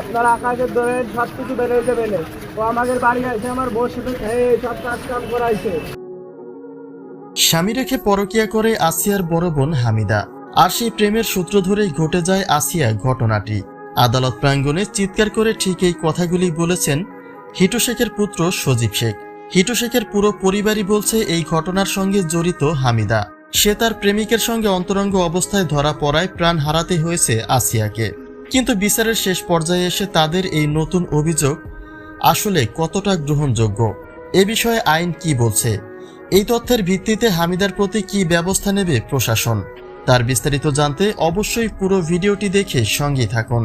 আপনারা সব কিছু যাবেন ও আমাদের বাড়ি আছে আমার খেয়ে সব করাইছে। স্বামী রেখে পরকিয়া করে আসিয়ার বড় বোন হামিদা। আর সেই প্রেমের সূত্র ধরেই ঘটে যায় আসিয়া ঘটনাটি। আদালত প্রাঙ্গণে চিৎকার করে ঠিক এই কথাগুলি বলেছেন হিটু শেখের পুত্র সজীব শেখ। হিটু শেখের পুরো পরিবারই বলছে এই ঘটনার সঙ্গে জড়িত হামিদা। সে তার প্রেমিকের সঙ্গে অন্তরঙ্গ অবস্থায় ধরা পড়ায় প্রাণ হারাতে হয়েছে আসিয়াকে। কিন্তু বিচারের শেষ পর্যায়ে এসে তাদের এই নতুন অভিযোগ আসলে কতটা গ্রহণযোগ্য? এ বিষয়ে আইন কি বলছে? এই তথ্যের ভিত্তিতে হামিদার প্রতি কি ব্যবস্থা নেবে প্রশাসন? তার বিস্তারিত জানতে অবশ্যই পুরো ভিডিওটি দেখে সঙ্গেই থাকুন।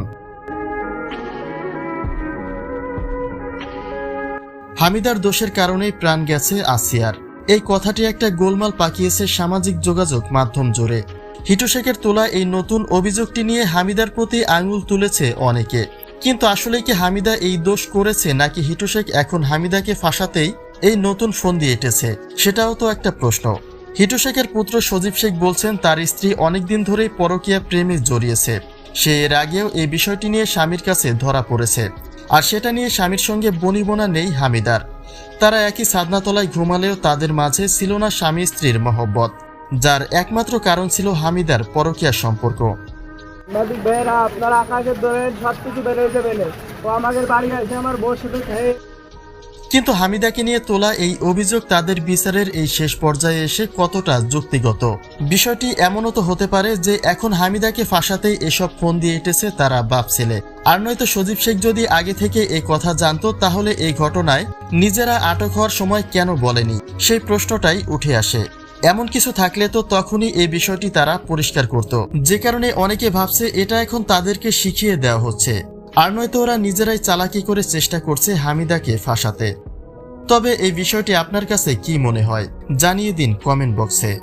হামিদার দোষের কারণেই প্রাণ গেছে আসিয়ার। এই কথাটি একটা গোলমাল পাকিয়েছে সামাজিক যোগাযোগ মাধ্যম জুড়ে। হিটু শেখের তোলা এই নতুন অভিযোগটি নিয়ে হামিদার প্রতি আঙুল তুলেছে অনেকে। কিন্তু আসলে কি হামিদা এই দোষ করেছে নাকি হিটু শেখ এখন হামিদাকে ফাঁসাতেই এই নতুন ফোন দিয়ে এঁটেছে? সেটাও তো একটা প্রশ্ন। হিটু শেখের পুত্র সজীব শেখ বলছেন, তার স্ত্রী অনেকদিন ধরেই পরকীয়া প্রেমে জড়িয়েছে। সে এর আগেও এই বিষয়টি নিয়ে স্বামীর কাছে ধরা পড়েছে। আর সেটা নিয়ে স্বামীর সঙ্গে বনিবনা নেই হামিদার। তারা একই সাদনাতলায় ঘুমালেও তাদের মাঝে ছিল না স্বামী স্ত্রীর মহব্বত। যার একমাত্র কারণ ছিল হামিদার পরকীয়া সম্পর্ক। সাংবাদিক ভাইয়েরা আপনারা আকাশের ধরে সব কিছু বেরোয় যাবেন ও আমাদের বাড়ি আছে আমার বউর সাথে খেয়ে কিন্তু হামিদাকে নিয়ে তোলা এই অভিযোগ তাদের বিচারের এই শেষ পর্যায়ে এসে কতটা যুক্তিগত? বিষয়টি এমনও তো হতে পারে যে এখন হামিদাকে ফাঁসাতেই এসব ফোন দিয়ে এঁটেছে তারা বাপ ছেলে। আর নয়তো সজীব শেখ যদি আগে থেকে এই কথা জানতো তাহলে এই ঘটনায় নিজেরা আটক হওয়ার সময় কেন বলেনি? সেই প্রশ্নটাই উঠে আসে। এমন কিছু থাকলে তো তখনই এই বিষয়টি তারা পরিষ্কার করত। যে কারণে অনেকে ভাবছে এটা এখন তাদেরকে শিখিয়ে দেওয়া হচ্ছে। আর নয়তো ওরা নিজেরাই চালাকি করে চেষ্টা করছে হামিদাকে ফাঁসাতে। তবে এই বিষয়টি আপনার কাছে কি মনে হয়? জানিয়ে দিন কমেন্ট বক্সে।